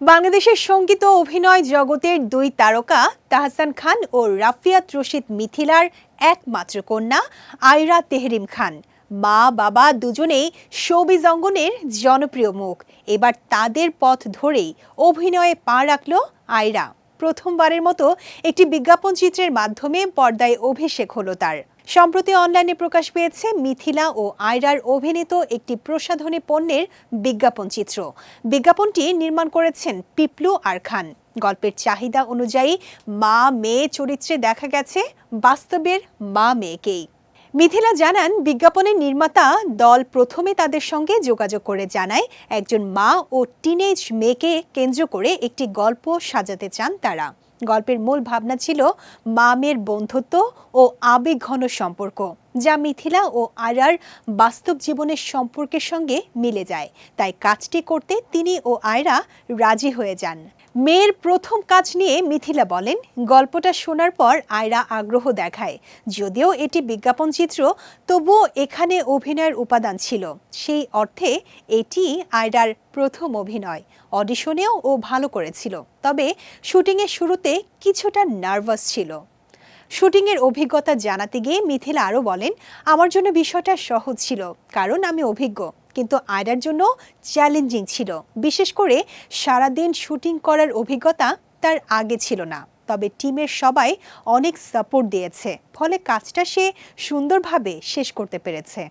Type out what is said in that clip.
বাংলাদেশের সংগীত ও অভিনয় জগতের দুই তারকা তাহসান খান ও রাফিয়াত রশিদ মিথিলার একমাত্র কন্যা আয়রা তেহরিম খান। মা, বাবা দুজনেই শোবিজ অঙ্গনের জনপ্রিয় মুখ। এবার তাদের পথ ধরেই অভিনয়ে পা রাখল আয়রা। প্রথমবারের মতো একটি বিজ্ঞাপন চিত্রের মাধ্যমে পর্দায় অভিষেক হলো তার। সম্প্রতি অনলাইনে প্রকাশ পেয়েছে মিথিলা ও আয়রার অভিনীত একটি প্রসাধনী পণ্যের বিজ্ঞাপন চিত্র। বিজ্ঞাপনটি নির্মাণ করেছেন পিপলু আর খান। গল্পের চাহিদা অনুযায়ী মা মেয়ে চরিত্রে দেখা গেছে বাস্তবের মা মেয়েকেই মিথিলা জানান, বিজ্ঞাপনের নির্মাতা দল প্রথমে তাদের সঙ্গে যোগাযোগ করে জানায়, একজন মা ও টিনেজ মেয়েকে কেন্দ্র করে একটি গল্প সাজাতে চান তারা। গল্পের মূল ভাবনা ছিল মা মেয়ের বন্ধুত্ব ও আবেগঘন সম্পর্ক, যা মিথিলা ও আয়রার বাস্তব জীবনের সম্পর্কের সঙ্গে মিলে যায়। তাই কাজটি করতে তিনি ও আয়রা রাজি হয়ে যান। মেয়ের প্রথম কাজ নিয়ে মিথিলা বলেন, গল্পটা শোনার পর আয়রা আগ্রহ দেখায়। যদিও এটি বিজ্ঞাপন চিত্র, তবুও এখানে অভিনয়ের উপাদান ছিল। সেই অর্থে এটি আয়রার প্রথম অভিনয়। অডিশনেও ও ভালো করেছিল। তবে শুটিংয়ের শুরুতে কিছুটা নার্ভাস ছিল। শুটিংয়ের অভিজ্ঞতা জানাতে গিয়ে মিথিলা আরও বলেন, আমার জন্য বিষয়টা সহজ ছিল, কারণ আমি অভিজ্ঞ। কিন্তু আয়রার জন্য চ্যালেঞ্জিং ছিল। বিশেষ করে সারাদিন শুটিং করার অভিজ্ঞতা তার আগে ছিল না। তবে টিমের সবাই অনেক সাপোর্ট দিয়েছে। ফলে কাজটা সে সুন্দরভাবে শেষ করতে পেরেছে।